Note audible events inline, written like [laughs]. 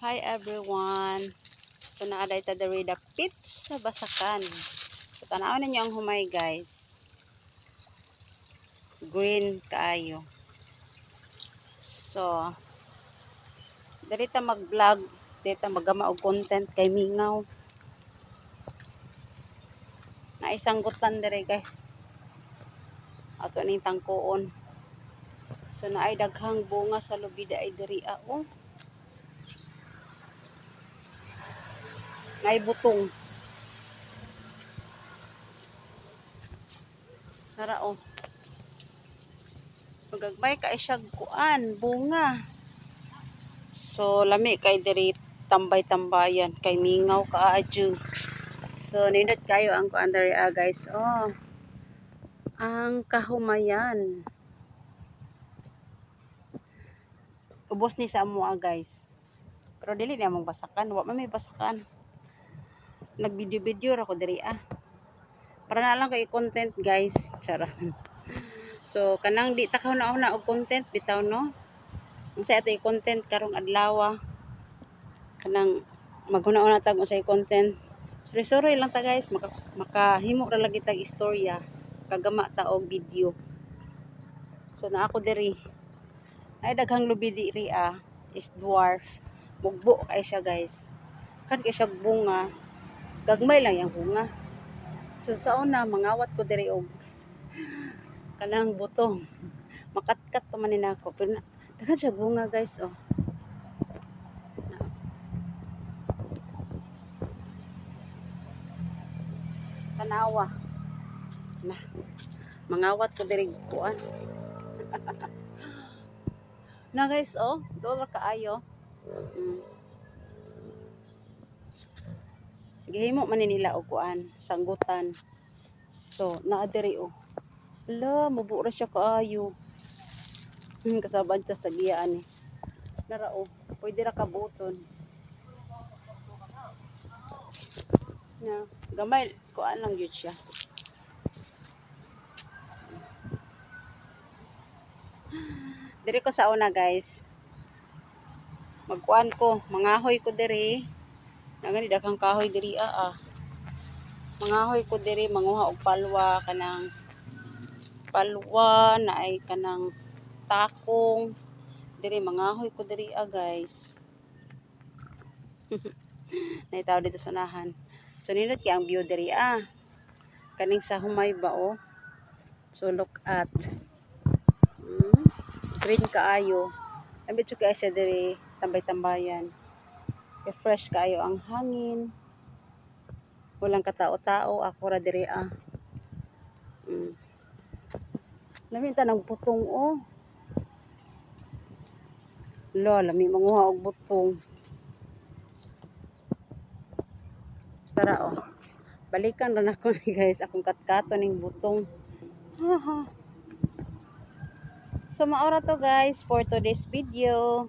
Hi everyone. So naaday ta diri the pits sa Basakan. So tanaw ninyo ang humay guys. Green kaayo. So diri ta mag-vlog, diri ta magama og content kay Mingaw. Na isang gutan diri guys. Ato ning tangkuon. So naay daghang bunga sa lubida ay diri ah, oh. Nay butong. Tara oh. Magagbay ka siya kuan, bunga. So lami kay diri tambay-tambayan kay mingaw ka adyo. So nindot kayo ang kuan diri ah guys. Oh. Ang kahumayan. Ubos ni sa amo ah guys. Pero dili na mong basakan, wa man may basakan nagvideo-video ra ko diri ah. Para na lang kay content guys. Chara. So kanang di ta na na og content bitaw no. Unsa ato content karong adlaw. Kanang maghuna-una tag unsay content. Sorry sorry lang ta guys maka, makahimo ra lagi tag istorya kagama ta og video. So na ako diri. Ay daghang lubi diri ah is dwarf. Mugbo kay siya guys. Kan kay siya bunga gagmay lang yung bunga. So sa una mangawat ko diri og kanang butong. Makatkat pa man nako pero daghan siya bunga guys oh. Na- Tanawa. Na. Mangawat ko diri kuan. [laughs] na guys oh, dola kaayo. Mm. Gihimo man ni nila og kuan sanggutan. So naa diri o ala mabura siya kaayo. Hmm, kasabad tas tagiyaan ni nara o pwede ra kabuton. Na gamay kuan lang gyud siya. Diri ko sa una guys. Magkuan ko mangahoy ko diri Nagani daghang kahoy diri ah. ah. Mangahoy ko diri manguha og palwa kanang palwa na ay kanang takong diri mangahoy ko diri ah guys. [laughs] Naitaw dito sa nahan. So nindot kay ang view diri ah. Kaning sa humay ba oh. So look at. Hmm? Green kaayo. Ambit kay siya diri tambay-tambayan kay fresh kayo ang hangin. Walang katao-tao ako ra diri ah. Mm. lami ta ng butong oh. Lo lami manguha og butong. Tara oh. Balikan ra nako ni [laughs] guys akong katkato ning butong. Haha. so maora to guys for today's video